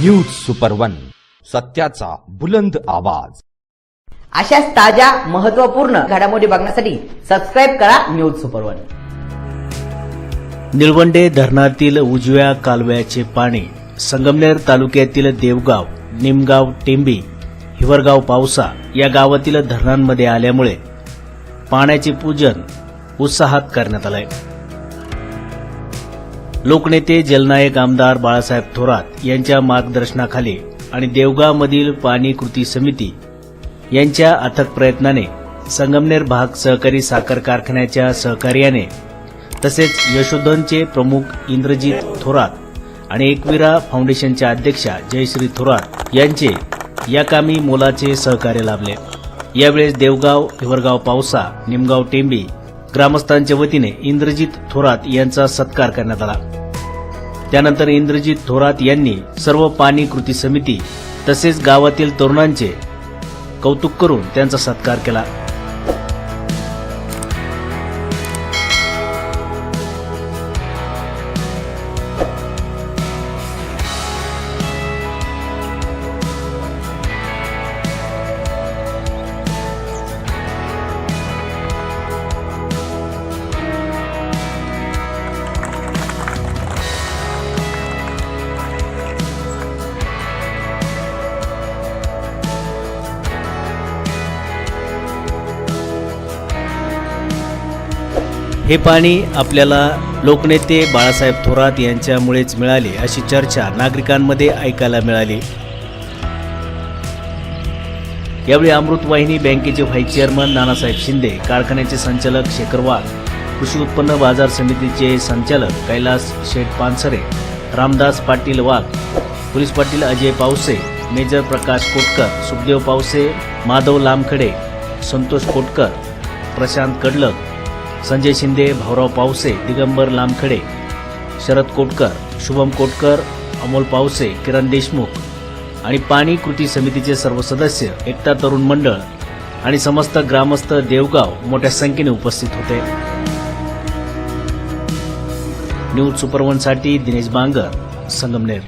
News super one सत्याचा बुलंद आवाज. अशाच ताज्या महत्त्वपूर्ण घडामोडी बघण्यासाठी सबस्क्राईब करा न्यूज सुपर वन निळवंडे धरणातील उजव्या कालव्याचे पाणी संगमनेर तालुक्यातील देवगाव निमगाव टेंबी हिवरगाव पावसा या गावातील धरणांमध्ये आल्यामुळे पाण्याचे पूजन उत्साहात करण्यात आलंय. लोकनेते जलनायक आमदार बाळासाहेब थोरात यांच्या मार्गदर्शनाखाली आणि देवगावमधील पाणी कृती समिती यांच्या अथक प्रयत्नाने संगमनेर भाग सहकारी साखर कारखान्याच्या सहकार्याने तसेच यशोधनचे प्रमुख इंद्रजित थोरात आणि एकविरा फाउंडेशनच्या अध्यक्षा जयश्री थोरात यांचे या कामी मोलाचे सहकार्य लाभले. यावेळेस देवगाव हिवरगाव पावसा निमगाव टेंबी ग्रामस्थांच्या वतीने इंद्रजित थोरात यांचा सत्कार करण्यात आला. त्यानंतर इंद्रजित थोरात यांनी सर्व पाणी कृती समिती तसेच गावातील तरुणांचे कौतुक करून त्यांचा सत्कार केला. हे पाणी आपल्याला लोकनेते बाळासाहेब थोरात यांच्यामुळेच मिळाले अशी चर्चा नागरिकांमध्ये ऐकायला मिळाली. यावेळी अमृतवाहिनी बँकेचे व्हाईस चेअरमन नानासाहेब शिंदे कारखान्याचे संचालक शेखर वाघ कृषी उत्पन्न बाजार समितीचे संचालक कैलास शेठ पानसरे रामदास पाटील वाघ पोलीस पाटील अजय पावसे मेजर प्रकाश कोटकर सुखदेव पावसे माधव लामखडे संतोष कोटकर प्रशांत कडलक संजय शिंदे भाऊराव पावसे दिगंबर लामखडे शरद कोटकर शुभम कोटकर अमोल पावसे किरण देशमुख आणि पाणी कृती समितीचे सर्व सदस्य एकता तरुण मंडळ आणि समस्त ग्रामस्थ देवगाव मोठ्या संख्येने उपस्थित होते. न्यूज सुपरवनसाठी दिनेश बांगर संगमनेर.